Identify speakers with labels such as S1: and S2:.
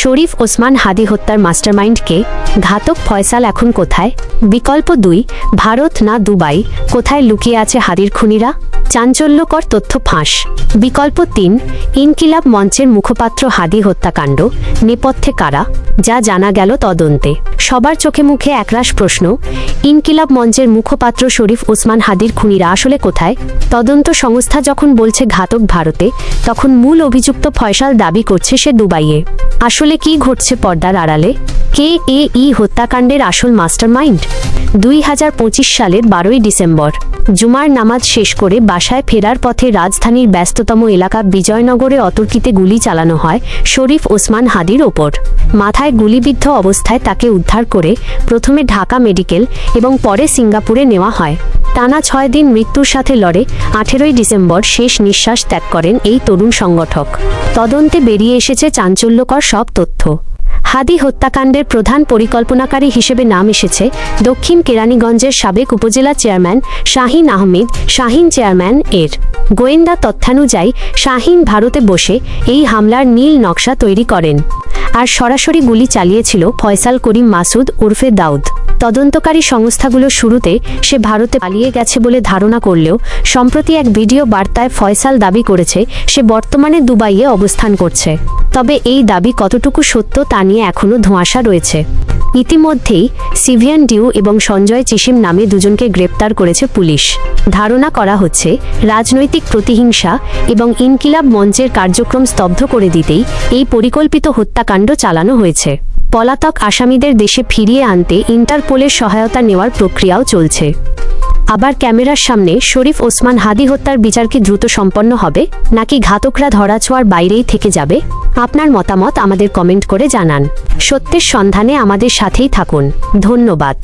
S1: শরীফ ওসমান হাদি হত্যার মাস্টারমাইন্ডকে ঘাতক ফয়সাল এখন কোথায়? বিকল্প দুই, ভারত না দুবাই? কোথায় লুকিয়ে আছে হাদির খুনিরা? চাঞ্চল্যকর তথ্য ফাঁস। বিকল্প তিন, ইনকিলাব মঞ্চের মুখপাত্র হাদি হত্যাকাণ্ড, নেপথ্যে কারা, যা জানা গেল তদন্তে। সবার চোখে মুখে একরাশ প্রশ্ন, ইনকিলাব মঞ্চের মুখপাত্র শরীফ ওসমান হাদির খুনিরা আসলে কোথায়? তদন্ত সংস্থা যখন বলছে ঘাতক ভারতে, তখন মূল অভিযুক্ত ফয়সাল দাবি করছে সে দুবাইয়ে। আসলে কি ঘটছে পর্দার আড়ালে? কে এ ই হত্যাকাণ্ডের আসল মাস্টারমাইন্ড? দুই হাজার পঁচিশ সালের বারোই ডিসেম্বর। জুমার নামাজ শেষ করে বাসায় ফেরার পথে রাজধানীর ব্যস্ততম এলাকা বিজয়নগরে অতর্কিতে গুলি চালানো হয় শরীফ ওসমান হাদির ওপর। মাথায় গুলিবিদ্ধ অবস্থায় তাকে উদ্ধার করে প্রথমে ঢাকা মেডিকেল এবং পরে সিঙ্গাপুরে নেওয়া হয়। টানা ছয় দিন মৃত্যুর সাথে লড়ে আঠেরোই ডিসেম্বর শেষ নিঃশ্বাস ত্যাগ করেন এই তরুণ সংগঠক। তদন্তে বেরিয়ে এসেছে চাঞ্চল্যকর সব তথ্য। হাদি হত্যাকাণ্ডের প্রধান পরিকল্পনাকারী হিসেবে নাম এসেছে দক্ষিণ কেরানীগঞ্জের সাবেক উপজেলা চেয়ারম্যান শাহিন আহমেদ। শাহিন চেয়ারম্যান এর। গোয়েন্দা তথ্যানুযায়ী, শাহিন ভারতে বসে এই হামলার নীল নকশা তৈরি করেন। আর সরাসরি গুলি চালিয়েছিল ফয়সাল করিম মাসুদ উর্ফে দাউদ। তদন্তকারী সংস্থাগুলো শুরুতে সে ভারতে পালিয়ে গেছে বলে ধারণা করলেও, সম্প্রতি এক ভিডিও বার্তায় ফয়সাল দাবি করেছে, সে বর্তমানে দুবাইয়ে অবস্থান করছে। তবে এই দাবি কতটুকু সত্য তা নিয়ে এখনও ধোঁয়াশা রয়েছে। ইতিমধ্যেই, সিভিয়ান ডিউ এবং সঞ্জয় চিসিম নামে দুজনকে গ্রেপ্তার করেছে পুলিশ। ধারণা করা হচ্ছে, রাজনৈতিক প্রতিহিংসা এবং ইনকিলাব মঞ্চের কার্যক্রম স্তব্ধ করে দিতেই এই পরিকল্পিত হত্যাকাণ্ড চালানো হয়েছে। পলাতক আসামিদের দেশে ফিরিয়ে আনতে ইন্টারপোলের সহায়তা নেওয়ার প্রক্রিয়াও চলছে। আবার ক্যামেরার সামনে শরীফ ওসমান হাদি হত্যার বিচার কি দ্রুত সম্পন্ন হবে, নাকি ঘাতকরা ধরাছোঁয়ার বাইরেই থেকে যাবে? আপনার মতামত আমাদের কমেন্ট করে জানান। সত্যের সন্ধানে আমাদের সাথেই থাকুন। ধন্যবাদ।